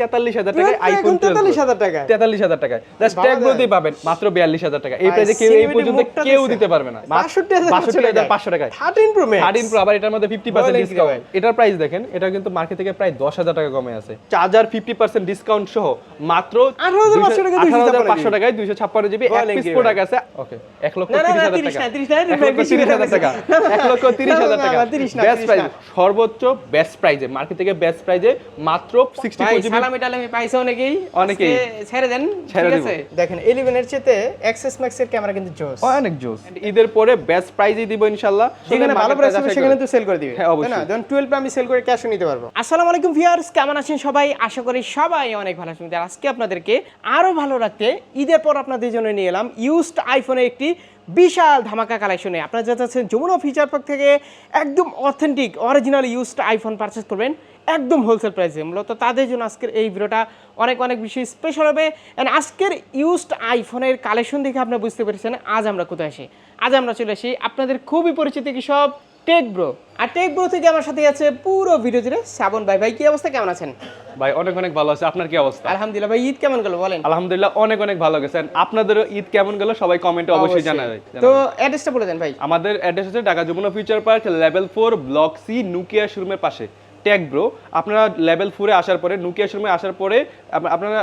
তেতাল্লিশ হাজার টাকায় আইফোন এখন 43,000 টাকায়। তেতাল্লিশ হাজার টাকায়। জাস্ট ট্যাগ যায়। পাবেন মাত্র বিয়াল্লিশ হাজার টাকা এই প্রাইসে কেউ এই পর্যন্ত কেউ দিতে পারবে না। 62,500 বাষট্টি হাজার পাঁচশো টাকায়। 13 Pro থার্টিন প্রো আবার এটার মধ্যে ফিফটি পার্সেন্ট ডিসকাউন্ট এটার প্রাইস দেখেন এটা কিন্তু মার্কেট থেকে প্রায় দশ হাজার টাকা কমে আছে। চার্জার ফিফটি পার্সেন্ট ডিসকাউন্ট সহ মাত্র আঠারো হাজার পাঁচশো টাকায় দুইশো ছাপ্পান্ন জিবি এক পিস প্রোডাক্ট আছে। ওকে এক লক্ষ না, না, তিরিশ হাজার টাকা। না, 30 না, এক লক্ষ তিরিশ হাজার টাকা। না, না, এক লক্ষ তিরিশ না, হাজার না, টাকা। না, 30 না, বেস্ট প্রাইস সর্বোচ্চ বেস্ট প্রাইজে মার্কেট থেকে বেস্ট প্রাইজে মাত্র সিক্সটি ফোর জিবি পাইছে অনেকেই। অনেকেই। ছেড়ে দেন ঠিক আছে? দেখেন 11 এর চেয়ে এক্সএস ম্যাক্স এর ক্যামেরা কিন্তু জোস। অনেক জোস। ঈদের পরে বেস্ট প্রাইজই দিব ইনশাল্লাহ। যেখানে ভালো প্রাইস হবে সেখানে তো সেল করে দিবে। হ্যাঁ, অবশ্যই। না ধরুন 12 আমি সেল করে ক্যাশও নিতে পারব। আসসালামু আলাইকুম ভিউয়ার্স কেমন আছেন সবাই? আশা করি সবাই অনেক ভালো আছেন। আজকে আপনাদেরকে আরও ভালো রাখতে ঈদের পর আপনাদের জন্য নিয়ে এলাম ইউজড আইফোনের একটি বিশাল ধামাকা কালেকশনে আপনারা যা চাচ্ছেন যমুনা ফিচার পার্ক থেকে একদম authentic original used iPhone purchase করবেন। একদম হোলসেল প্রাইসে মূলত তাদের জন্য আজকের এই ভিডিওটা অনেক অনেক বেশি স্পেশাল হবে। অ্যান্ড আজকের ইউজড আইফোনের কালেকশন দেখে আপনারা বুঝতে পেরেছেন আজ আমরা কোথায় আসি? আজ আমরা চলে আসি আপনাদের খুবই পরিচিত কি সব টেক ব্রো আর টেক ব্রো থেকে আমার সাথে আছে পুরো ভিডিও জুড়ে শ্রাবণ ভাই। ভাই কি অবস্থা? কেমন আছেন? ভাই অনেক অনেক ভালো আছে। আপনার কি অবস্থা? আলহামদুলিল্লাহ ভাই ঈদ কেমন গেল বলেন? আলহামদুলিল্লাহ অনেক অনেক ভালো গেছেন আপনাদেরও ঈদ কেমন গেল সবাই কমেন্টে অবশ্যই জানাবে। তো অ্যাড্রেসটা বলে দেন ভাই। আমাদের অ্যাড্রেস হচ্ছে Dhaka Jamuna Future Park level four block C Nokia শোরুমের পাশে। ট্যাগ ব্রো আপনারা লেভেল ফোরে আসার পরে নুকিয়া শোরুমে আসার পরে আপনারা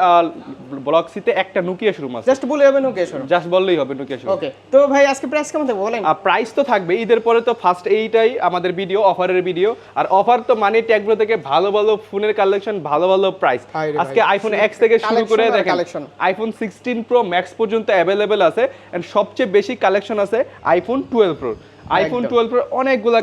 ব্লক সিতে একটা নুকিয়া শোরুম আছে। জাস্ট বলে যাবেন ওকে শোনো জাস্ট বললেই হবে নুকিয়া শোরুম ওকে তো ভাই আজকে প্রাইস কেমন থাকবে বলেন? প্রাইস তো থাকবে ঈদের পরে তো ফার্স্ট এইটাই আমাদের ভিডিও অফারের ভিডিও আর অফার তো মানে ট্যাগব্রো থেকে ভালো ভালো ফোনের কালেকশন ভালো ভালো প্রাইস আজকে আইফোন এক্স থেকে শুরু করে দেখেন। আইফোন সিক্সটিন প্রো ম্যাক্স পর্যন্ত অ্যাভেলেবেল আছে। এন্ড সবচেয়ে বেশি কালেকশন আছে আইফোন টুয়েলভ প্রো আইফোন অনেকগুলো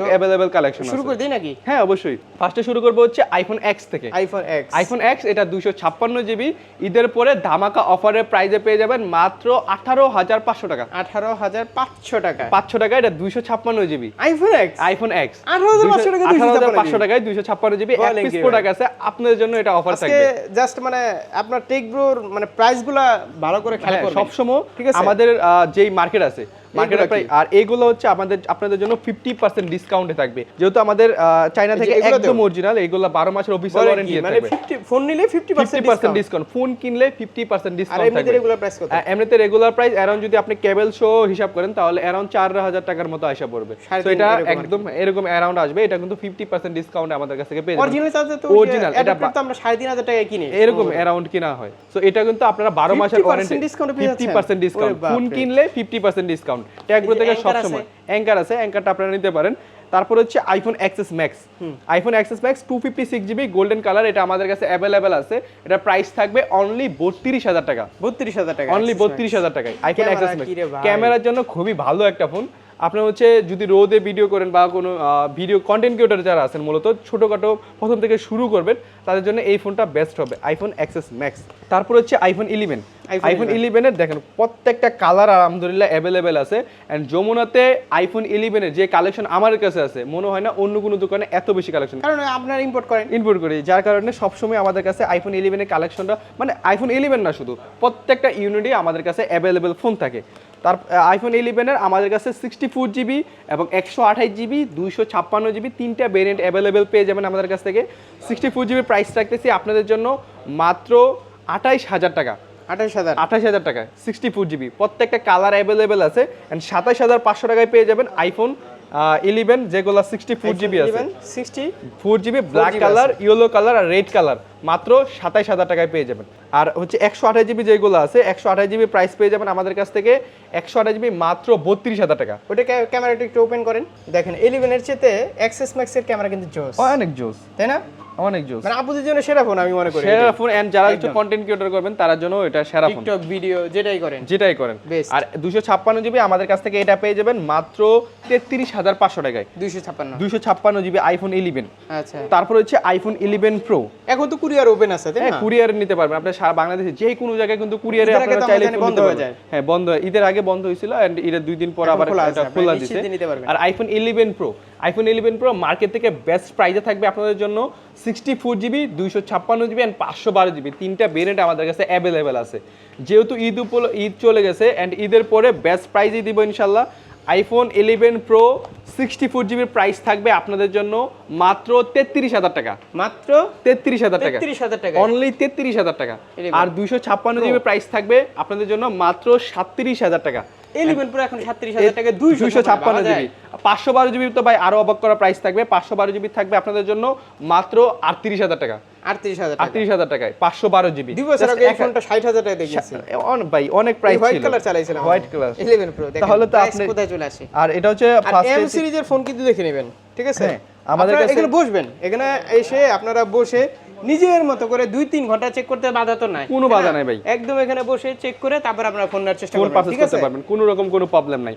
কালেকশন শুরু করে দিই নাকি? হ্যাঁ অবশ্যই। ফার্স্টে শুরু করব হচ্ছে আইফোন এক্স থেকে। আইফোন এক্স আইফোন এক্স এটা দুশো ছাপ্পান্ন জিবি ঈদের পরে ধামাকা অফারের প্রাইজে পেয়ে যাবেন মাত্র আঠারো হাজার পাঁচশো টাকা। আঠারো হাজার পাঁচশো টাকা। পাঁচশো টাকা এটা দুইশো ছাপ্পান্ন GB iPhone X iPhone X 18,500 টাকা 256 টাকায় দুইশো ছাপ্পান্ন জিবি এক পিস প্রোডাক্ট আছে আপনাদের জন্য এটা অফার থাকবে। জাস্ট মানে আপনার টেক ব্রোর মানে প্রাইসগুলা ভালো করে খেয়াল হ্যাঁ, সবসময় ঠিক আছে? আমাদের যেই মার্কেট আছে মার্কেটের প্রাইস আর এইগুলো হচ্ছে আমাদের আপনাদের জন্য ফিফটি পার্সেন্ট ডিসকাউন্টে থাকবে। যেহেতু আমাদের চায়না থেকে একদম অরিজিনাল এইগুলো বারো মাসের অফিসিয়াল ওয়ারেন্টি? মানে ফোন নিলে 50% ফিফটি পার্সেন্ট ডিসকাউন্ট ফোন কিনলে ফিফটি পার্সেন্ট ডিসকাউন্ট থাকবে। প্রাইস এমনিতে রেগুলার প্রাইস অ্যারাউন্ড যদি আপনি কেবল শো হিসাব করেন তাহলে অ্যারাউন্ড চার হাজার টাকার মতো আসা পড়বে। সাড়ে তো এটা। একদম এরকম অ্যারাউন্ড আসবে। এটা কিন্তু ফিফটি পার্সেন্ট ডিসকাউন্ট আমাদের কাছ থেকে পেয়ে অরিজিনাল Original, এটা অ্যাডাপ্টার বা- তো আমরা 3500 টাকায় কিনি। এরকম অ্যারাউন্ড কিনা হয়। সো এটা কিন্তু আপনারা বারো মাসের 50% warranty fifty percent discount phone কিনলে ফিফটি পার্সেন্ট ডিসকাউন্ট ট্যাগগুলো এই থেকে সবসময়। অ্যাঙ্কার আছে অ্যাঙ্কারটা আপনারা নিতে পারেন। তারপর হচ্ছে iPhone XS max iPhone XS max two fifty six GB golden colour এটা আমাদের কাছে অ্যাভেলেবেল আছে। এটা প্রাইস থাকবে অনলি বত্রিশ হাজার টাকা। 32000 টাকা। অনলি বত্রিশ হাজার টাকায়। আইফোন অ্যাক্সেস ভাই? ক্যামেরার জন্য খুবই ভালো একটা ফোন আপনার হচ্ছে যদি রোদে ভিডিও করেন বা কোনো ভিডিও কন্টেন্ট ক্রিয়েটার যারা আছেন মূলত ছোটোখাটো প্রথম থেকে শুরু করবেন তাদের জন্য এই ফোনটা বেস্ট হবে আইফোন এক্সএস ম্যাক্স তারপর হচ্ছে আইফোন ইলেভেন আইফোন ইলেভেনের দেখেন প্রত্যেকটা কালার আলহামদুলিল্লাহ অ্যাভেলেবেল আছে। অ্যান্ড যমুনাতে আইফোন ইলেভেনের যে কালেকশন আমার কাছে আছে মনে হয় না অন্য কোনো দোকানে এত বেশি কালেকশন কারণ আপনারা ইম্পোর্ট করেন। ইনপুট করি যার কারণে সবসময় আমাদের কাছে আইফোন ইলেভেনের কালেকশনটা মানে আইফোন ইলেভেন না শুধু প্রত্যেকটা ইউনিটই আমাদের কাছে অ্যাভেলেবেল ফোন থাকে। তার আইফোন ইলেভেনের আমাদের কাছে সিক্সটি ফোর জিবি এবং একশো আঠাশ জিবি দুইশো ছাপ্পান্ন জিবি তিনটা ভেরিয়েন্ট অ্যাভেলেবেল পেয়ে যাবেন আমাদের কাছ থেকে। সিক্সটি ফোর জিবি প্রাইস রাখতেছি আপনাদের জন্য মাত্র আঠাইশ হাজার টাকা। 28000 আঠাশ হাজার টাকা সিক্সটি ফোর জিবি প্রত্যেকটা কালার অ্যাভেলেবেল আছে অ্যান্ড সাতাশ হাজার পাঁচশো টাকায় পেয়ে যাবেন আইফোন ইলেভেন যেগুলো সিক্সটি ফোর জিবি আছে। 60 four GB black colour yellow colour আর রেড কালার মাত্র সাতাইশ হাজার টাকায় পেয়ে যাবেন। আর হচ্ছে একশো আঠাশ জিবি যেগুলো আছে একশো আঠাশ জিবি প্রাইস পেয়ে যাবেন আমাদের কাছ থেকে। একশো আঠাশ জিবি মাত্র বত্রিশ হাজার টাকা। ওটা ক্যামেরাটা একটু ওপেন করেন। দেখেন 11 এর চেয়ে এক্সেস ম্যাক্স এর ক্যামেরা কিন্তু জোস। অনেক জোস। তাই না? অনেক জোস মানে আপুদের জন্য সেরা ফোন আমি মনে করি সেরা ফোন এন্ড যারা একটু কন্টেন্ট ক্রিয়েটর করবেন তার জন্য এটা সেরা ফোন টিকটক ভিডিও যেটাই করেন। যেটাই করেন। আর দুশো ছাপ্পান্ন জিবি আমাদের কাছ থেকে এটা পেয়ে যাবেন মাত্র তেত্রিশ হাজার পাঁচশো টাকায়। 256 দুশো ছাপ্পান্ন জিবি আইফোন ইলেভেন আচ্ছা। তারপর হচ্ছে আইফোন ইলেভেন প্রো এখন তো কুরিয়ার ওপেন আছে তাই হ্যাঁ না? কুরিয়ার নিতে পারবেন। আপনার সারা বাংলাদেশে যে কোনো জায়গায় কিন্তু কুরিয়ারে আপনারা চাইলে বন্ধ হয়ে যায়। হ্যাঁ বন্ধ হয়। ঈদের আগে বন্ধ হয়েছিল এন্ড ঈদের দুই দিন পর আবার এটা খোলা পারবেন। আর iPhone eleven pro iPhone eleven pro market থেকে বেস্ট প্রাইসে থাকবে আপনাদের জন্য সিক্সটি ফোর জিবি দুইশো ছাপ্পান্ন জিবি অ্যান্ড পাঁচশো বারো জিবি তিনটা ভেরিয়েন্ট আমাদের কাছে অ্যাভেলেবেল আছে। যেহেতু ঈদ উপল ঈদ চলে গেছে অ্যান্ড ঈদের পরে বেস্ট প্রাইজই দিব ইনশাল্লাহ। IPhone eleven pro sixty four জিবির প্রাইস থাকবে আপনাদের জন্য মাত্র তেত্রিশ হাজার টাকা। মাত্র তেত্রিশ হাজার টাকা। তেত্রিশ হাজার টাকা। অনলি তেত্রিশ হাজার টাকা। আর দুইশো ছাপ্পান্ন জিবি প্রাইস থাকবে আপনাদের জন্য মাত্র সাতত্রিশ হাজার টাকা। ইলেভেন পুরো এখন সাতত্রিশ হাজার টাকা দুইশো দুইশো ছাপ্পান্ন জিবি। পাঁচশো বারো জিবি তো ভাই আরও অবাক করা প্রাইস থাকবে। পাঁচশো বারো জিবি থাকবে আপনাদের জন্য মাত্র আটত্রিশ হাজার টাকা। আটত্রিশ হাজার আটত্রিশ হাজার টাকায় পাঁচশো বারো জিবি। দুই বছর আগে ফোনটা ষাট হাজার টাকা দেখেছি। ভাই অনেক প্রাইস হোয়াইট কালার চালাইছিলাম। হোয়াইট কালার ইলেভেন প্রো তাহলে তো আপনি- কোথায় চলে আসে? আর এটা হচ্ছে এম সিরিজের ফোন কিন্তু দেখে নেবেন ঠিক আছে? হ্যাঁ, আমাদের আমাদের কাছে- এখানে বসবেন। এখানে এসে আপনারা বসে নিজের মতো করে দুই তিন ঘণ্টা চেক করতে বাধা তো নাই। কোনো বাধা হ্যাঁ, নাই ভাই। একদম এখানে বসে চেক করে তারপর আপনারা ফোন নেওয়ার চেষ্টা করবেন ঠিক আছে? পারবেন কোনো রকম কোনো প্রবলেম নাই।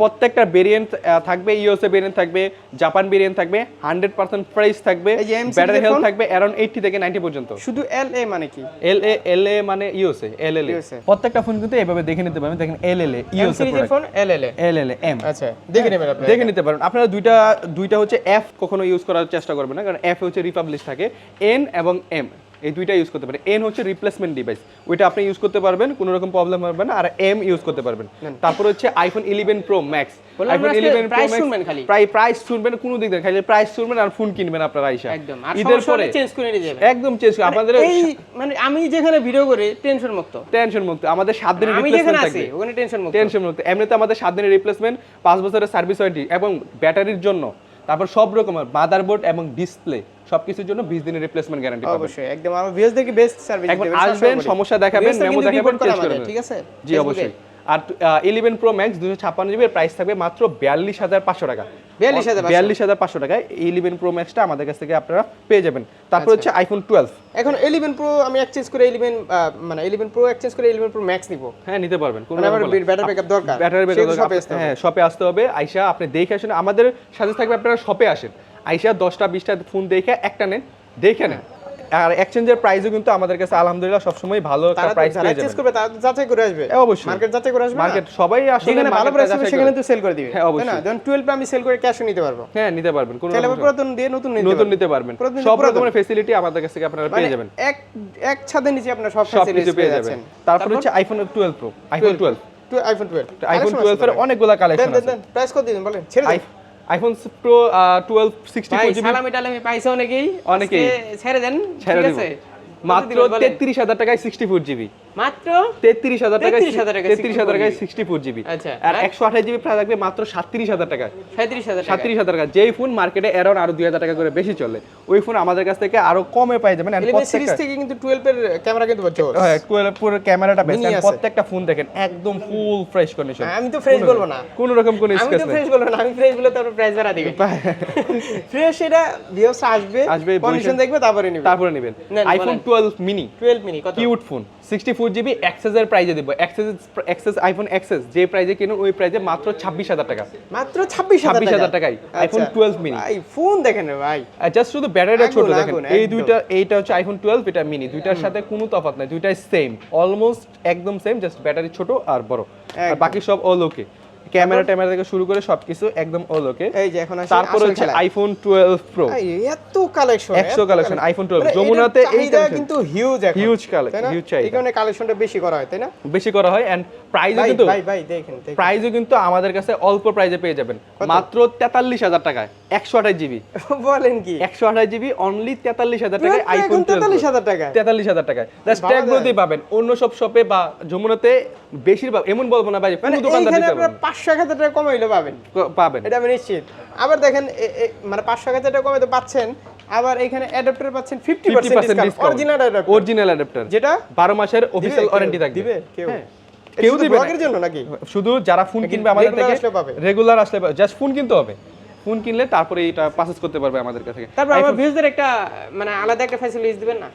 প্রত্যেকটা ভেরিয়েন্ট থাকবে ইউএসএ ভেরিয়েন্ট থাকবে জাপান ভেরিয়েন্ট থাকবে হান্ড্রেড পার্সেন্ট প্রাইস থাকবে ব্যাটারি হেলথ থাকবে অ্যারাউন্ড এইটটি থেকে নাইনটি পর্যন্ত। শুধু এল এ মানে কি? এল এ এল এ মানে USA L L A USA প্রত্যেকটা ফোন কিন্তু এভাবে দেখে নিতে পারবেন দেখেন L L A M USA phone L L A L L M আচ্ছা দেখে নেবেন আপনি দেখে নিতে পারেন আপনারা দুইটা দুইটা হচ্ছে এফ কখনো ইউজ করার চেষ্টা করবেন না কারণ এফ হচ্ছে রিপাবলিশ থাকে। এন এবং এম এই দুইটা ইউজ করতে পারেন। এন হচ্ছে রিপ্লেসমেন্ট ডিভাইস ওইটা আপনি ইউজ করতে পারবেন কোনো রকম প্রবলেম হবে না আর এম ইউজ করতে পারবেন। তারপর হচ্ছে iPhone eleven pro max iPhone eleven pro price প্রায় প্রাইস শুনবেন কোনো দিক দিয়ে খালি প্রাইস শুনবেন আর ফোন কিনবেন আপনারা আইসা একদম ঈদের পরে চেঞ্জ করে নিয়ে যাবেন। একদম চেঞ্জ আপনাদের এই মানে আমি যেখানে ভিডিও করি টেনশন মুক্ত। টেনশন মুক্ত আমাদের দিনের রিপ্লেসমেন্ট থাকবে। ওখানে টেনশন মুক্ত। টেনশন মুক্ত এমনিতে আমাদের দিনের রিপ্লেসমেন্ট পাঁচ বছরের সার্ভিস ওয়ারেন্টি এবং ব্যাটারির জন্য। তারপর সব রকমের মাদারবোর্ড এবং ডিসপ্লে সবকিছুর জন্য বিশ দিনের রিপ্লেসমেন্ট গ্যারান্টি পাবেন। অবশ্যই একদম। আমার দেখি বেস্ট সার্ভিস আসবেন সমস্যা দেখাবেন মেমো দেখাবেন করবেন। ঠিক আছে? জি অবশ্যই। আর ইলেভেন প্রো ম্যাক্স দুশো ছাপ্পান্ন জিবির প্রাইস থাকবে মাত্র বিয়াল্লিশ হাজার পাঁচশো টাকা। 42,500 বিয়াল্লিশ হাজার পাঁচশো টাকায় ইলেভেন প্রো ম্যাক্সটা আমাদের কাছ থেকে আপনারা পেয়ে যাবেন। তারপর আচ্ছা। হচ্ছে আইফোন টুয়েলভ এখন 11 প্রো আমি এক্সচেঞ্জ করে 11 মানে 11 প্রো এক্সচেঞ্জ করে 11 প্রো ম্যাক্স নিব। হ্যাঁ নিতে পারবেন কোনো মানে ব্যাটারি ব্যাকআপ দরকার। ব্যাটারি ব্যাকআপ হবে। হ্যাঁ শপে আসতে হবে। আইসা আপনি দেখে আসেন। আমাদের সাথে থাকবে আপনারা শপে আসেন। আইসা দশটা বিশটা ফোন দেখে একটা নেন। দেখে নেন। আর এক্সচেঞ্জের প্রাইসও কিন্তু আমাদের কাছে আলহামদুলিল্লাহ সবসময় ভালো একটা প্রাইস পেয়ে যাবেন। করবে তারা যাচাই করে আসবে। হ্যাঁ, অবশ্যই। মার্কেট যাচাই করে আসবে মার্কেট সবাই আসলে যেখানে ভালো প্রাইস হবে সেখানে তো সেল করে দিবে। হ্যাঁ, অবশ্যই। না যখন 12 আমি সেল করে ক্যাশও নিতে পারব। হ্যাঁ নিতে পারবেন কোনো তাহলে পুরাতন দিয়ে নতুন নিতে নতুন নিতে পারবেন। সব রকমের ফেসিলিটি আমাদের কাছ থেকে আপনারা মানে পেয়ে যাবেন। এক এক ছাদের নিচে আপনার সব ফ্যাসিলিটি পেয়ে যাবেন। তারপর হচ্ছে iPhone twelve pro iPhone twelve iPhone 12 iPhone twelve এর অনেকগুলো কালেকশন আছে। প্রাইস কত দিবেন বলেন? ছেড়ে দেন। IPhone pro twelve sixty four GB সালামি টালামি পাইছে অনেকেই অনেকেই। ছেড়ে দেন ঠিক। আছে মাত্র? তেত্রিশ হাজার টাকায় সিক্সটি ফোর জিবি মাত্র? তেত্রিশ হাজার টাকায় 33,000 টাকায় তেত্রিশ টাকায় সিক্সটি ফোর জিবি আচ্ছা, আর আর? একশো আঠাশ জিবি প্রায় থাকবে মাত্র সাতত্রিশ হাজার টাকায়। সাঁত্রিশ হাজার টাকা সাতত্রিশ হাজার টাকা যেই ফোন মার্কেটে অ্যারাউন্ড আরও দুই হাজার টাকা করে বেশি চলে ওই ফোন আমাদের কাছ থেকে আরও কমে পাই যাবেন ইলেভেন সিরিজ থেকে কিন্তু 12 এর ক্যামেরা কিন্তু পাচ্ছ হ্যাঁ, 12 পুরো ক্যামেরাটা বেস্ট আছে। প্রত্যেকটা ফোন দেখেন একদম ফুল ফ্রেশ কন্ডিশন আমি তো ফ্রেশ বলব না। কোন রকম কোন আমি তো ফ্রেশ বলব না। আমি ফ্রেশ বলে তারপর প্রাইস বাড়া দিবে। ফ্রেশ এটা ভিউস আসবে আসবে, কন্ডিশন দেখবে তারপরে নিবে। তারপরে নেবেন। আইফোন বলেন। টুয়েলভ মিনি 12 মিনি কত? Cute phone sixty four GB এক্সেসের প্রাইজে দেবো। এক্সেস অ্যাক্সেস আইফোন এক্সেস যে প্রাইজে কিনুন ওই প্রাইজে মাত্র ছাব্বিশ হাজার টাকা। মাত্র ছাব্বিশ ছাব্বিশ হাজার টাকাই আইফোন টুয়েলভ মিনি ফোন দেখেন ভাই। জাস্ট শুধু ব্যাটারিটা ছোট দেখেন। এই দুইটা এইটা হচ্ছে আইফোন টুয়েলভ এটা মিনি দুইটার সাথে কোনো তফাৎ নাই। দুইটাই সেম অলমোস্ট একদম সেম জাস্ট ব্যাটারি ছোট আর বড়। আর বাকি সব অল ওকে ক্যামেরা ট্যামেরা থেকে শুরু করে সবকিছু একদম অল ওকে এই যে এখন তারপর হচ্ছে আইফোন টুয়েলভ প্রো এত কালেকশন 100 collection, iPhone 12 যমুনাতে এই এইটা কিন্তু হিউজ এখন। Huge collection, তাই না? huge এই কারণে কালেকশনটা বেশি করা হয় তাই না? বেশি করা হয় এন্ড প্রাইসও কিন্তু ভাই ভাই দেখেন দেখেন। প্রাইসও কিন্তু আমাদের কাছে অল্প প্রাইসে পেয়ে যাবেন। মাত্র তেতাল্লিশ হাজার টাকায়। একশো আঠাশ জিবি বলেন কি? একশো আঠাশ জিবি অনলি তেতাল্লিশ হাজার টাকায় এখন আইফোন তেতাল্লিশ হাজার টাকা তেতাল্লিশ হাজার টাকায়। জাস্ট ভাবা ট্যাগগুলোতেই পাবেন। অন্য সব শপে বা যমুনাতে বেশিরভাগ এমন বলব না ভাই মানে এইখানে আপনার পাঁচশো এক হাজার টাকা কমাইলে পাবেন। পাবেন। এটা আমি নিশ্চিত। আবার দেখেন মানে পাঁচশো এক হাজার টাকা কমে তো পাচ্ছেন আবার এখানে অ্যাডাপ্টার পাচ্ছেন fifty fifty percent percent discount original adapter original adapter যেটা? বারো মাসের অফিসিয়াল ওয়ারেন্টি থাকবে। দিবে? কেউ? হ্যাঁ। কেউ শুধু দিবে। জন্য নাকি? শুধু যারা ফোন কিনবে আমাদের থেকে রেগুলার আসলে জাস্ট ফোন কিনতে হবে। ফোন কিনলে তারপরে এটা পারচেজ করতে পারবে আমাদের কাছে তারপর আমার ভিউজদের একটা মানে আলাদা একটা ফ্যাসিলিটিস দিবেন না?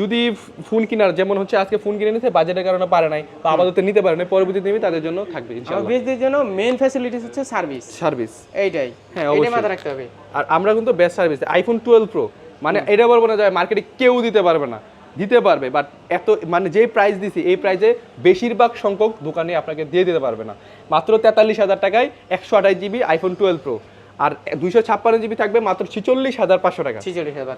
যদি ফোন কেনার যেমন হচ্ছে আজকে ফোন কিনে নিতে বাজেটের কারণে পারে নাই বা আপাতত নিতে পারে নাই পরবর্তীতে নেবে তাদের জন্য থাকবে ইনশাআল্লাহ। ভিউজদের জন্য মেইন ফ্যাসিলিটিস হচ্ছে সার্ভিস সার্ভিস এইটাই। হ্যাঁ, অবশ্যই। মাথায় রাখতে হবে। আর আমরা কিন্তু best service iPhone twelve pro মানে এটা বলব না যে মার্কেটে কেউ দিতে পারবে না। দিতে পারবে বাট এত মানে যে প্রাইস দিছি এই প্রাইসে বেশিরভাগ সংখ্যক দোকানে আপনাকে দিয়ে দিতে পারবে না। মাত্র তেতাল্লিশ হাজার টাকায় একশো আঠাশ জিবি আইফোন টুয়েলভ প্রো আর দুইশো ছাপ্পান্ন জিবি থাকবে মাত্র ছিচল্লিশ হাজার পাঁচশো টাকা।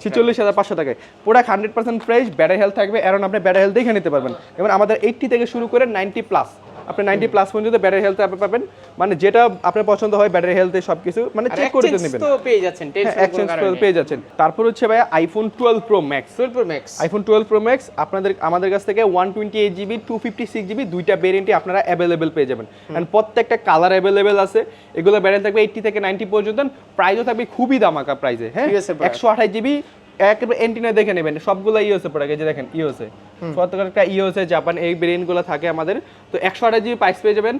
ছিচল্লিশ হাজার পাঁচশো টাকায়। Product hundred percent fresh battery health থাকবে এরকম আপনি ব্যাটারি হেলথ দেখে নিতে পারবেন। এবার আমাদের এইটটি থেকে শুরু করে নাইনটি প্লাস। আপনি নাইনটি প্লাস পর্যন্ত ব্যাটারি হেলথ পাবেন। মানে যেটা আপনার পছন্দ হয় ব্যাটারি হেলথে সব কিছু মানে চেক করে exchange নেবেন। পেয়ে যাচ্ছেন হ্যাঁ এক্সচেঞ্জ পেয়ে যাচ্ছেন। তারপর হচ্ছে ভাই iPhone twelve pro max twelve pro max iPhone twelve pro max আপনাদের আমাদের কাছ থেকে one twenty eight GB two fifty six GB দুইটা ভেরিয়েন্টই আপনারা অ্যাভেলেবেল পেয়ে যাবেন। অ্যান্ড প্রত্যেকটা কালার অ্যাভেলেবেল আছে। এগুলো ভ্যারিয়েন্ট থাকবে এইটটি থেকে নাইনটি পর্যন্ত। প্রাইসও থাকবে খুবই দামাকা প্রাইসে হ্যাঁ। একশো আঠাশ জিবি একেবারে এন্টিনা দেখে নেবেন সবগুলো পড়ে গেছে দেখেন প্রত্যেকটা ইওসে জাপান এই ভেরিয়েন্টগুলো থাকে আমাদের। তো একশো আঠাশ জিবি প্রাইস পেয়ে যাবেন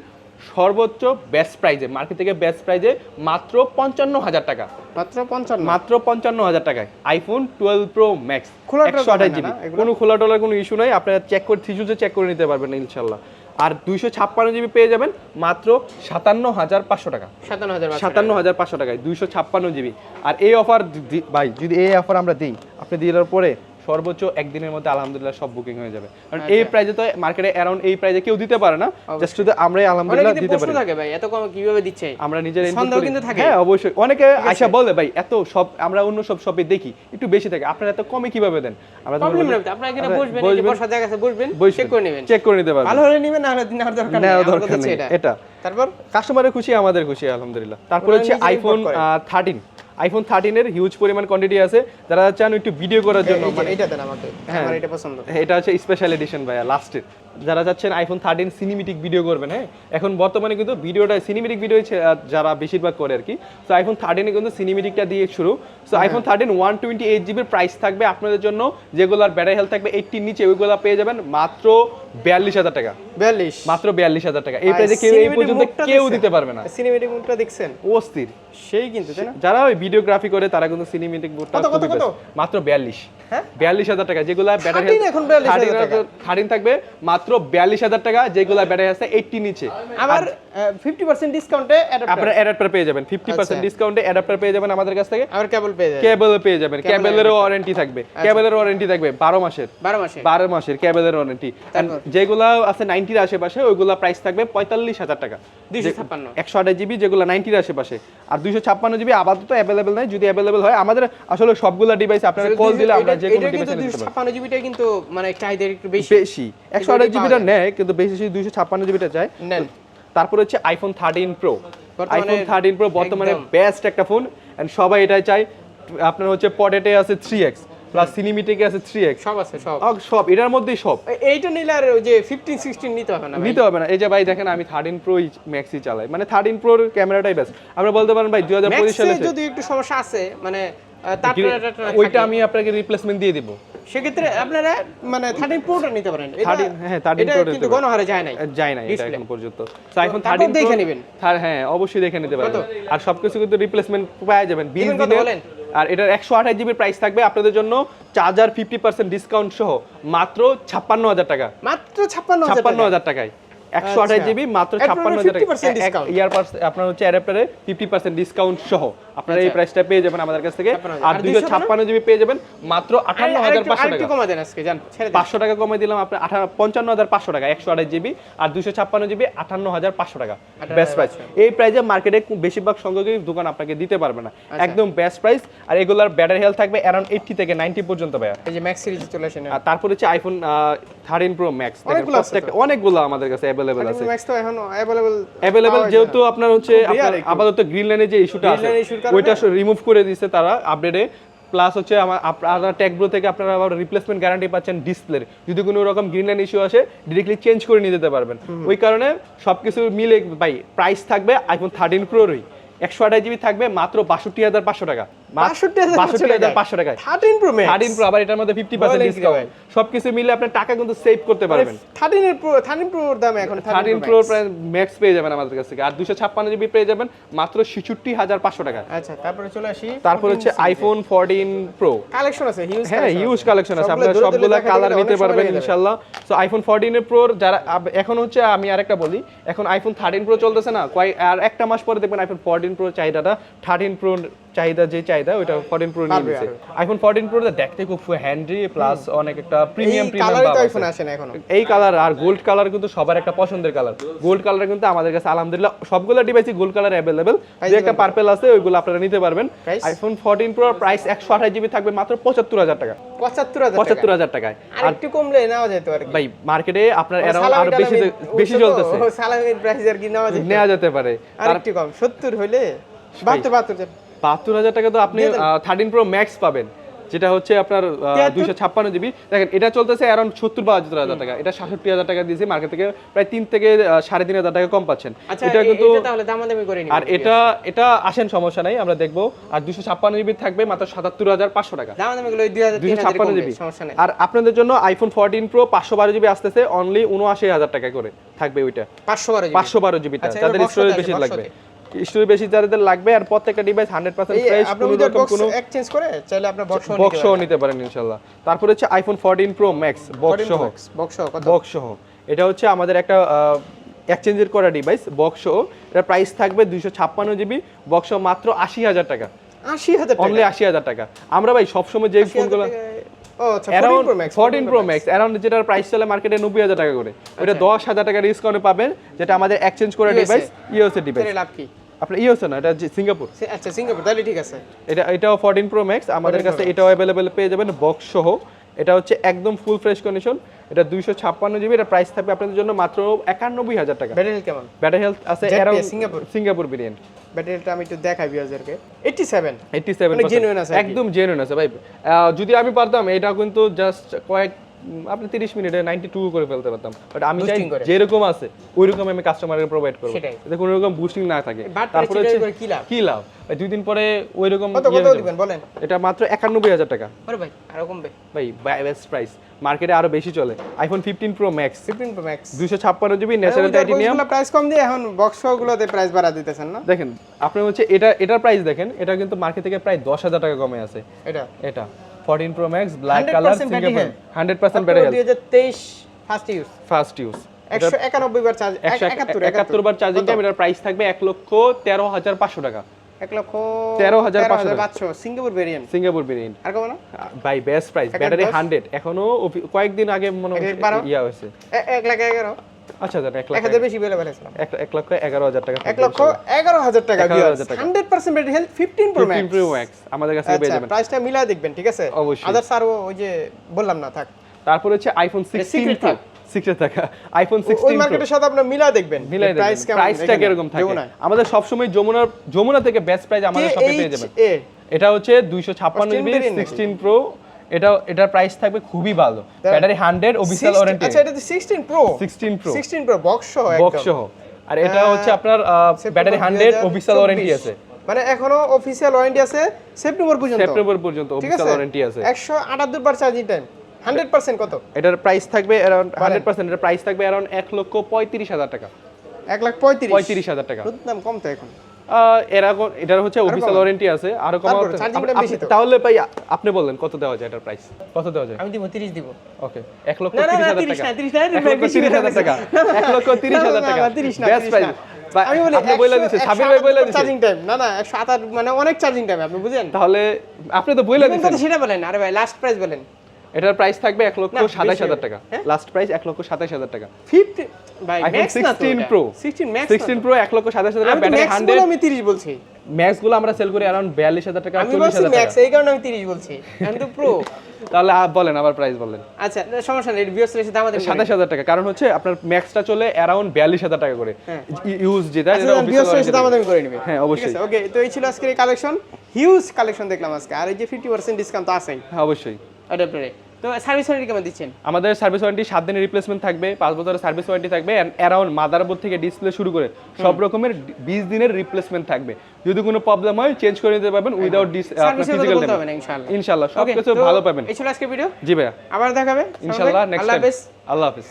সর্বোচ্চ বেস্ট প্রাইজে মার্কেট থেকে বেস্ট প্রাইজে মাত্র পঞ্চান্ন হাজার টাকা। মাত্র পঞ্চান্ন। মাত্র পঞ্চান্ন হাজার টাকায়। আইফোন টুয়েলভ প্রো ম্যাক্স খোলা একশো আঠাশ জিবি কোনো খোলা টোলার কোনো ইস্যু নাই আপনারা চেক করে থিসুসে চেক করে নিতে পারবেন ইনশাল্লাহ। আর দুইশো ছাপ্পান্ন জিবি পেয়ে যাবেন মাত্র সাতান্ন হাজার পাঁচশো টাকা। সাতান্ন হাজার সাতান্ন হাজার পাঁচশো টাকায় দুইশো ছাপ্পান্ন জিবি। আর এই অফার ভাই যদি এই অফার আমরা দিই আপনি দেওয়ার পরে সর্বোচ্চ একদিনের মধ্যে আলহামদুলিল্লাহ সব বুকিং হয়ে যাবে। কারণ এই প্রাইজে তো মার্কেটে অ্যারাউন্ড এই প্রাইজে কেউ দিতে পারে না জাস্ট শুধু আমরাই আলহামদুলিল্লাহ দিতে পারি। থাকে ভাই এত কম কীভাবে দিচ্ছে? আমরা নিজের সন্দেহ কিন্তু থাকে। হ্যাঁ অবশ্যই। অনেকে আশা বলে ভাই এত সব আমরা অন্য সব শপে দেখি একটু বেশি থাকে আপনারা এত কমে কীভাবে দেন? আমরা প্রবলেম নেই আপনারা এখানে বসবেন এই বসার জায়গা আছে বসবেন চেক করে নেবেন। চেক করে নিতে পারবেন। ভালো হলে নেবেন না হলে নেওয়ার দরকার নেই। দরকার নেই। এটা। তারপর? কাস্টমারের খুশি আমাদের খুশি আলহামদুলিল্লাহ। তারপর হচ্ছে আইফোন import করে। থার্টিন আইফোন থার্টিনের হিউজ পরিমাণ কোয়ান্টিটি আছে। যারা চান একটু ভিডিও করার জন্য মানে এটা দেন আমাকে। হ্যাঁ। এটা পছন্দ। এটা হচ্ছে স্পেশাল এডিশন ভাইয়া লাস্টের যারা চাচ্ছেন আইফোন থার্টিন সিনেমেটিক ভিডিও করবেন হ্যাঁ? এখন বর্তমানে কিন্তু ভিডিওটা সিনেমেটিক ভিডিও যারা বেশিরভাগ করে আর কি তো আইফোন থার্টিনে কিন্তু সিনেমেটিকটা দিয়ে শুরু। So iPhone thirteen one twenty eight জিবির প্রাইস থাকবে আপনাদের জন্য যেগুলোর ব্যাটারি হেলথ থাকবে এইটটির নিচে ওইগুলো পেয়ে যাবেন মাত্র বিয়াল্লিশ হাজার টাকা। বিয়াল্লিশ? মাত্র বিয়াল্লিশ হাজার টাকা। এই প্রাইসে কেউ এই পর্যন্ত কেউ দিতে পারবে না। সিনেমেটিক মুডটা দেখছেন? অস্থির। সেই কিন্তু যারা ওই ভিডিওগ্রাফি করে তারা কিন্তু সিনেমেটিক best। মাত্র বিয়াল্লিশ? বিয়াল্লিশ হাজার টাকা যেগুলো ব্যাটারি 13 এখন 42,000 থার্টিন থাকবে মাত্র বিয়াল্লিশ হাজার টাকা যেগুলো ব্যাটারি আছে এইটটি নিচে। আবার ফিফটি পার্সেন্ট ডিসকাউন্টে আপনারা অ্যাডাপ্টার পেয়ে যাবেন। ফিফটি পার্সেন্ট আচ্ছা। ডিসকাউন্টে অ্যাডাপ্টার পেয়ে যাবেন আমাদের কাছ থেকে। আবার কেবল পেয়ে যায় কেবল পেয়ে যাবেন। কেবলেরও ওয়ারেন্টি থাকবে। কেবলের ওয়ারেন্টি থাকবে। বারো মাসের। বারো মাসে বারো মাসের কেবলের ওয়ারেন্টি যেগুলো আছে নাইনটির আশেপাশে ওইগুলো প্রাইস থাকবে পঁয়তাল্লিশ হাজার টাকা। দুইশো ছাপ্পান্ন। একশো আঠাশ জিবি যেগুলো নাইনটির আশেপাশে। আর দুইশো ছাপ্পান্ন জিবি আপাতত অ্যাভেলেবেল নাই। যদি অ্যাভেলেবেল হয় আমাদের আসলে সবগুলো ডিভাইস আপনারা কল দিলে আমরা যে কোনো ডিভাইসে পারব। ছাপ্পান্ন জিবিটা কিন্তু মানে চাহিদার একটু বেশি। বেশি। একশো আঠাশ জিবিটা নেয় কিন্তু বেশি দুইশো ছাপ্পান্ন জিবিটা চায় নেন। তারপর হচ্ছে iPhone thirteen pro iPhone thirteen pro বর্তমানে বেস্ট একটা ফোন এন্ড সবাই এটাই চাই আপনার হচ্ছে পটেটে আছে থ্রি এক্স প্লাস সিনিমিটিকে আছে থ্রি এক্স সব আছে সব। সব এটার মধ্যেই সব। এইটা নিলে আর ওই যে ফিফটিন সিক্সটিন নিতে হবে না নিতে হবে না। এই যে ভাই দেখেন আমি থার্টিন প্রো ম্যাক্সি চালাই। মানে থার্টিন প্রোর ক্যামেরাটাই বেস্ট আমরা বলতে পারেন ভাই দুই হাজার পঁচিশ সালে যদি একটু সমস্যা আছে মানে ওইটা। আমি আপনাকে রিপ্লেসমেন্ট দিয়ে দিব। সেক্ষেত্রে আপনারা মানে থার্টিন প্রোটা নিতে পারেন। হ্যাঁ, 13 এটা Pro নিতে কিন্তু গণহারে যায় নাই। যায় না এটা এখন পর্যন্ত। তো আইফোন থার্টিন দেখে নিবেন। হ্যাঁ অবশ্যই দেখে নিতে পারবেন আর সবকিছু কিন্তু রিপ্লেসমেন্ট পাওয়া যাবেন। বিল বলেন? আর এটার একশো আঠাশ জিবির প্রাইস থাকবে আপনাদের জন্য চার্জার ফিফটি পার্সেন্ট ডিসকাউন্ট সহ। মাত্র ছাপ্পান্ন হাজার টাকা। মাত্র ছাপ্পান্ন ছাপ্পান্ন হাজার টাকায়। একশো আঠাশ আচ্ছা। জিবি মাত্র ছাপ্পান্ন হাজার 50% ইয়ার আপনার হচ্ছে অ্যাডাপ্টারে ফিফটি পার্সেন্ট ডিসকাউন্ট সহ। আপনারা এই প্রাইসটা পেয়ে যাবেন আমাদের কাছ থেকে। আর দুইশো ছাপ্পান্ন জিবি পেয়ে যাবেন মাত্র আটান্ন হাজার পাঁচশো টাকা। কমা দেন আজকে জান পাঁচশো টাকা কমে দিলাম আপনার আঠারো পঞ্চান্ন হাজার পাঁচশো টাকা একশো আঠাশ জিবি আর দুশো ছাপ্পান্ন জিবি আটান্ন হাজার পাঁচশো টাকা। বেস্ট প্রাইস এই প্রাইসে মার্কেটে বেশিরভাগ সংযোগী দোকান আপনাকে দিতে পারবে না। একদম বেস্ট প্রাইস আর এগুলার ব্যাটারি হেলথ থাকবে অ্যারাউন্ড এইটটি থেকে নাইনটি পর্যন্ত ভাইয়া। এই যে ম্যাক্স সিরিজ চলে আর তারপর হচ্ছে আইফোন থার্টিন প্রো ম্যাক্স। অনেকগুলো আমাদের কাছে অ্যাভেলেবেল আছে। ম্যাক্স তো এখন অ্যাভেলেবল অ্যাভেলেবেল যেহেতু আপনার হচ্ছে। আপাতত গ্রিন লাইনে যে ইস্যুটা আছে ওইটা রিমুভ করে দিয়েছে তারা আপডেটে প্লাস হচ্ছে আমার আপনারা থেকে আপনারা আবার রিপ্লেসমেন্ট গ্যারান্টি পাচ্ছেন ডিসপ্লের যদি কোনো রকম গ্রিন লাইন ইস্যু আসে ডিরেক্টলি চেঞ্জ করে নিয়ে যেতে পারবেন। ওই কারণে সবকিছু মিলে ভাই প্রাইস থাকবে আইফোন থার্টিন প্রোরই একশো আঠাশ জিবি থাকবে মাত্র বাষট্টি হাজার পাঁচশো টাকা। বাষট্টি হাজার বাষট্টি হাজার পাঁচশো টাকায়। থার্টিন প্রো থার্টিন প্রো আবার এটার মধ্যে ফিফটি পার্সেন্ট ডিসকাউন্ট সবকিছু মিলে আপনার টাকা কিন্তু সেভ করতে পারবেন। থার্টিনের প্রো থার্টিন প্রোর দাম এখন থার্টিন প্রো ম্যাক্স পেয়ে যাবেন আমাদের কাছ থেকে। আর দুশো ছাপ্পান্ন জিবি পেয়ে যাবেন মাত্র ছেষট্টি হাজার পাঁচশো টাকা। আচ্ছা তারপরে চলে আসি তারপর হচ্ছে আইফোন ফোরটিন প্রো কালেকশন আছে হিউজ হ্যাঁ হিউজ কালেকশন আছে। আপনারা সবগুলো কালার নিতে পারবেন ইনশাল্লাহ। সো আইফোন ফোরটিন প্রোর যারা এখন হচ্ছে আমি আরেকটা বলি এখন আইফোন থার্টিন প্রো চলতেছে না কয় আর একটা মাস পরে দেখবেন আইফোন ফোরটিন প্রো চাহিদাটা থার্টিন প্রো চাহিদা যে চাহিদা ওইটা ফোরটিন প্রো নিয়ে নিছে। আইফোন ফোরটিন প্রো দেখতে খুব হ্যান্ডি প্লাস অনেক একটা প্রিমিয়াম প্রিমিয়াম আইফোন আসে না এখনও। এই কালার আর গোল্ড কালার কিন্তু সবার একটা পছন্দের কালার গোল্ড কালার কিন্তু আমাদের কাছে আলহামদুলিল্লাহ সবগুলো ডিভাইসই গোল্ড কালার অ্যাভেলেবেল যে একটা পার্পেল আছে ওইগুলো আপনারা নিতে পারবেন। আইফোন ফোরটিন প্রো প্রাইস একশো আঠাশ জিবি থাকবে মাত্র পঁচাত্তর হাজার টাকা। পঁচাত্তর হাজার পঁচাত্তর হাজার টাকায়। আর একটু কমলে নেওয়া যেত আর কি? ভাই মার্কেটে আপনার অ্যারাউন্ড আরও বেশি বেশি চলতেছে। সালামির প্রাইস আর কি নেওয়া নেওয়া যেতে পারে। আর একটু কম সত্তর হইলে? বাহাত্তর বাহাত্তর বাহাত্তর হাজার টাকা তো আপনি থার্টিন প্রো ম্যাক্স পাবেন। যেটা হচ্ছে আপনার দুইশো ছাপ্পান্ন জিবি। দেখেন এটা চলতেছে অ্যারাউন্ড সত্তর বাহাত্তর হাজার টাকা। এটা সাতষট্টি হাজার টাকা দিয়েছি মার্কেট থেকে প্রায় তিন থেকে সাড়ে তিন হাজার টাকা কম পাচ্ছেন। আচ্ছা এটা কিন্তু আর এটা এটা আসেন সমস্যা নাই আমরা দেখব। আর দুশো ছাপ্পান্ন জিবি থাকবে মাত্র সাতাত্তর হাজার পাঁচশো টাকা। দুশো ছাপ্পান্ন জিবি। আর আপনাদের জন্য আইফোন ফোরটিন প্রো পাঁচশো বারো জিবি আসতেছে অনলি উনআশি হাজার টাকা করে থাকবে ওইটা। পাঁচশো বারো পাঁচশো বারো জিবিটা আচ্ছা, যাদের স্টোরেজ বেশি লাগবে। স্টোরেজ বেশি যাদের লাগবে আর প্রত্যেকটা ডিভাইস হান্ড্রেড পার্সেন্ট এই ফ্রেশ আপনি উইদাউট বক্স এক্সচেঞ্জ করে চাইলে আপনার বক্স বক্স নিতে পারেন। ইনশাল্লাহ তারপর হচ্ছে iPhone fourteen pro max box সহ। বক্স কত বক্স সহ। এটা হচ্ছে আমাদের একটা এক্সচেঞ্জের করা ডিভাইস বক্স সহ। এটার প্রাইস থাকবে দুইশো ছাপ্পান্ন জিবি বক্স সহ মাত্র আশি হাজার টাকা। আশি হাজার টাকা? অনলি আশি হাজার টাকা। আমরা ভাই সবসময় যে 80,000 ফোনগুলো আচ্ছা 14 যেটার প্রাইস চলে মার্কেটে নব্বই হাজার টাকা করে। ওটা দশ হাজার টাকা ডিসকাউন্টে পাবেন যেটা আমাদের এক্সচেঞ্জ করা ডিভাইস ইউএসএ ডিভাইস এর লাভ কি? আপনার ইউএসএ না? এটা সিঙ্গাপুর? আচ্ছা সিঙ্গাপুর তাহলে ঠিক আছে। এটা এটাও ফোরটিন প্রো ম্যাক্স আমাদের কাছে এটাও অ্যাভেলেবেল পেয়ে যাবেন বক্স সহ। এটা হচ্ছে একদম ফুল ফ্রেশ কন্ডিশন এটা দুইশো ছাপ্পান্ন জিবি এটা প্রাইস থাকবে আপনাদের জন্য মাত্র একানব্বই হাজার টাকা। ব্যাটারি হেলথ কেমন? ব্যাটারি হেলথ আছে সিঙ্গাপুর। সিঙ্গাপুর ভেরিয়েন্ট ব্যাটারিটা আমি একটু দেখাই ভিউয়ারদেরকে 87 এইটটি সেভেন অনেক genuine আছে। একদম জেনুইন আছে ভাই। যদি আমি পারতাম এটা কিন্তু জাস্ট কয়েক আপনি তিরিশ মিনিটে নাইনটি টু করে ফেলতে পারতাম। বাট আমি চাই যেরকম আছে ওই রকম আমি কাস্টমারকে প্রোভাইড করব। যাতে কোনো রকম বুস্টিং না থাকে। তারপরে হচ্ছে কি লাভ? কি লাভ? ভাই, দুই দিন পরে ওই রকম কত কত দিবেন বলেন। এটা মাত্র একানব্বই হাজার টাকা। আরে ভাই আরও কমবে। ভাই বেস্ট প্রাইস মার্কেটে আরও বেশি চলে। IPhone fifteen pro max 15 pro max দুশো ছাপ্পান্ন জিবি ন্যাচারাল টাইটেনিয়াম প্রাইস কম দিয়ে এখন বক্স গুলোতে প্রাইস বাড়া দিতেছেন না? দেখেন আপনি হচ্ছে এটা এটার প্রাইস দেখেন এটা কিন্তু মার্কেট থেকে প্রায় দশ হাজার টাকা কমে আছে। এটা? এটা। Fourteen pro max black colour Singapore health। Hundred percent battery health 2023 first use first use 191 বার চার্জ একশো 71 বার চার্জিং টাইম এটার প্রাইস থাকবে এক লক্ষ তেরো হাজার পাঁচশো টাকা। 1 lakh 13,500 500 Singapore variant Singapore variant আর কম না? Buy best price battery hundred এখনও কয়েকদিন আগে মনে হয় এক ইয়া হয়েছে। 1 লাখ 11 আচ্ছা জান এক লাখ 1000 বেশি বেলে বেলেছিলাম এক- এক লক্ষ এগারো হাজার টাকা 1 লক্ষ 11000 টাকা 11,000 টাকা। 100% battery health 15 pro max pro max আমাদের কাছে পেয়ে আচ্ছা যাবেন। প্রাইসটা মিলা দেখবেন ঠিক আছে? অবশ্যই। আদার্স আর ওই যে বললাম না থাক। তারপর হচ্ছে আইফোন সিক্সটিন secret থাক। সিক্সে থাকা। আইফোন ওই মার্কেটের সাথে আপনারা মিলা দেখবেন মিলাই দেখবেন। প্রাইসটা কীরকম থাকে? আমাদের সবসময় যমুনা যমুনা থেকে বেস্ট প্রাইস আমাদের শপে পেয়ে যাবেন। এটা হচ্ছে দুইশো ছাপ্পান্ন জিবি সিক্সটিন প্রো এটা এটার প্রাইস থাকবে খুবই ভালো। ব্যাটারি হান্ড্রেড অফিসিয়াল ওয়ারেন্টি আচ্ছা এটা তো 16 প্রো 16 প্রো 16 প্রো বক্স সহ বক্স সহ। আর এটা হচ্ছে আপনার ব্যাটারি হান্ড্রেড 2024 অফিসিয়াল ওয়ারেন্টি আছে। মানে এখনও অফিসিয়াল ওয়ারেন্টি আছে সেপ্টেম্বর পর্যন্ত। সেপ্টেম্বর পর্যন্ত আছে? ওয়ারেন্টি আছে। 178 বার চার্জিং টাইম 100% কত? এটার প্রাইস থাকবে অ্যারাউন্ড হান্ড্রেড পার্সেন্ট এটার প্রাইস থাকবে অ্যারাউন্ড এক লক্ষ পঁয়ত্রিশ হাজার টাকা। 1 লাখ 35 পঁয়ত্রিশ হাজার টাকা। দাম কম তো এখন। এটার হচ্ছে অফিসিয়াল ওয়ারেন্টি আছে আরও কম। তাহলে ভাই আপনি বললেন কত দেওয়া যায় এটার প্রাইস কত দেওয়া যায়? আমি দিব 30 দিব। ওকে এক লক্ষ না, না, তিরিশ না, হাজার 30 টাকা। 30 না, এক লক্ষ বেশি তিরিশ বলে হাজার টাকা। এক লক্ষ তিরিশ না, হাজার টাকা। 30 না, বেস্ট 30 প্রাইস আমি বলি আপনি বলে দিছে সাবির ভাই বলে দিছে চার্জিং টাইম না না 178 মানে অনেক চার্জিং টাইম আপনি বুঝেন। তাহলে আপনি তো দিবেন দিছেন সেটা বলেন আরে ভাই লাস্ট প্রাইস বলেন। এটার প্রাইস থাকবে এক লক্ষ সাতাশ হাজার। টাকা। হ্যাঁ? লাস্ট প্রাইস এক লক্ষ সাতাশ হাজার টাকা। 50 ভাই iPhone ম্যাক্স 16 এটা। Pro 16 ম্যাক্স সিক্সটিন প্রো এক লক্ষ সাতাশ হাজার টাকা আমি ব্যাটারি হান্ড্রেড আমি 30 বলছি। ম্যাক্সগুলো আমরা সেল করি অ্যারাউন্ড বিয়াল্লিশ হাজার টাকা আমি বলছি ম্যাক্স এই কারণে আমি 30 বলছি। আমি তো প্রো তাহলে বলেন আবার প্রাইস বলেন। আচ্ছা সমস্যা নেই ভিউয়ার্স এসে দাম আমাদের সাতাশ হাজার টাকা কারণ হচ্ছে আপনার ম্যাক্সটা চলে বিয়াল্লিশ হাজার টাকা করে। হ্যাঁ। ইউজ যেটা আচ্ছা। আমাদের করে নেবে। হ্যাঁ অবশ্যই। ওকে তো এই ছিল আজকের এই কালেকশন হিউজ কালেকশন দেখলাম আজকে আর এই যে 50% ডিসকাউন্ট তো আছেই। হ্যাঁ অবশ্যই। অ্যাডাপ্টারে তো সার্ভিস ওয়ারেন্টি কেমন দিচ্ছেন? আমাদের সার্ভিস ওয়ারেন্টি সাত দিনের রিপ্লেসমেন্ট থাকবে পাঁচ বছরের সার্ভিস ওয়ারেন্টি থাকবে অ্যারাউন্ড মাদারবোর্ড থেকে ডিসপ্লে শুরু করে সব রকমের বিশ দিনের রিপ্লেসমেন্ট থাকবে। যদি কোনো প্রবলেম হয় চেঞ্জ করে নিতে পারবেন উইদাউট ফিজিক্যাল ইনশাআল্লাহ। সব কিছু ভালো পাবেন। এই ছিল আজকে ভিডিও জি ভাইয়া। আবার দেখাবে নেক্সট আল্লাহ হাফেজ। আল্লাহ হাফিজ।